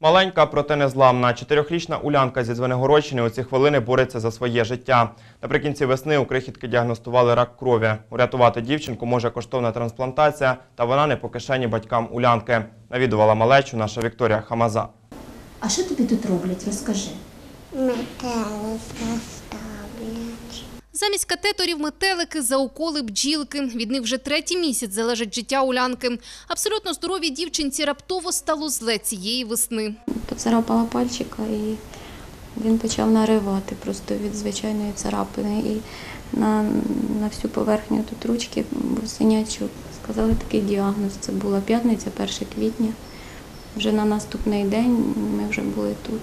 Маленька, проте незламна. Чотирьохрічна Улянка зі Звенигородщини у ці хвилини бореться за своє життя. Наприкінці весни у крихітки діагностували рак крові. Урятувати дівчинку може коштовна трансплантація, та вона не по кишені батькам Улянки. Навідувала малечу наша Вікторія Хамаза. А що тобі тут роблять? Розкажи. Метелика. Замість катеторів метелики, зауколи, бджілки. Від них вже третій місяць залежить життя Улянки. Абсолютно здоровій дівчинці раптово стало зле цієї весни. поцарапала пальчика і він почав наривати просто від звичайної царапини. І на, на всю поверхню тут ручки був синячок. Сказали такий діагноз. Це була п'ятниця, 1 квітня. Вже на наступний день ми вже були тут.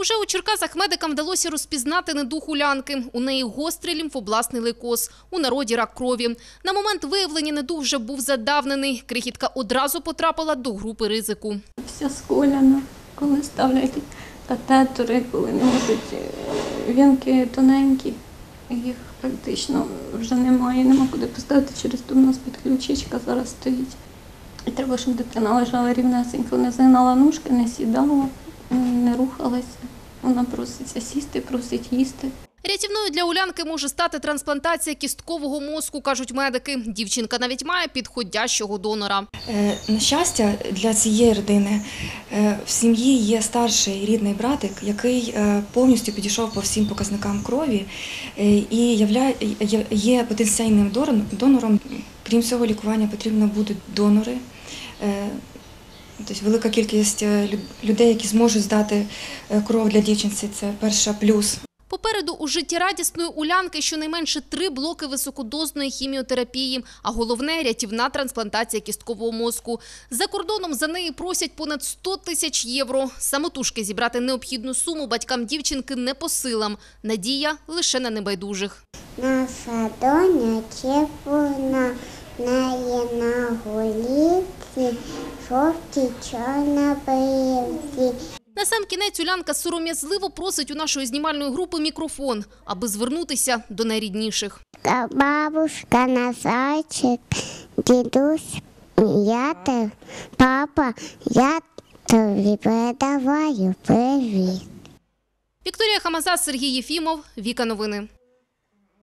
Уже у Черкасах медикам вдалося розпізнати недух Улянки. У неї гострий лімфобласний лейкоз, у народі рак крові. На момент виявлення недух вже був задавнений. Крихітка одразу потрапила до групи ризику. Вся сколяна, коли ставлять катетори, коли не можуть е, вінки тоненькі. Їх практично вже немає, нема куди поставити через то в нас підключичка зараз стоїть. І треба, щоб дитина лежала рівнесенько, не згинала ножки, не сідала, не рухалася. Вона проситься сісти, просить їсти. Рятівною для Улянки може стати трансплантація кісткового мозку, кажуть медики. Дівчинка навіть має підходящого донора. Е, На щастя, для цієї родини е, в сім'ї є старший рідний братик, який е, повністю підійшов по всім показникам крові і являє, є- потенційним донором. Крім цього, лікування потрібно будуть донори. Тобто велика кількість е, лю- людей, які зможуть здати е, кров для дівчинці, це перша плюс. Попереду у життєрадісної Улянки щонайменше три блоки високодозної хіміотерапії, а головне – рятівна трансплантація кісткового мозку. За кордоном за неї просять понад 100 тисяч євро. Самотужки зібрати необхідну суму батькам дівчинки не по силам. Надія лише на небайдужих. Наша доня червона, в неї на голівці, жовті чорна брівці. На сам кінець Улянка сором'язливо просить у нашої знімальної групи мікрофон, аби звернутися до найрідніших. Та Бабушка, Назарчик, дідусь, я те, папа, я тобі передаваю привіт. Вікторія Хамаза, Сергій Єфімов, Віка Новини.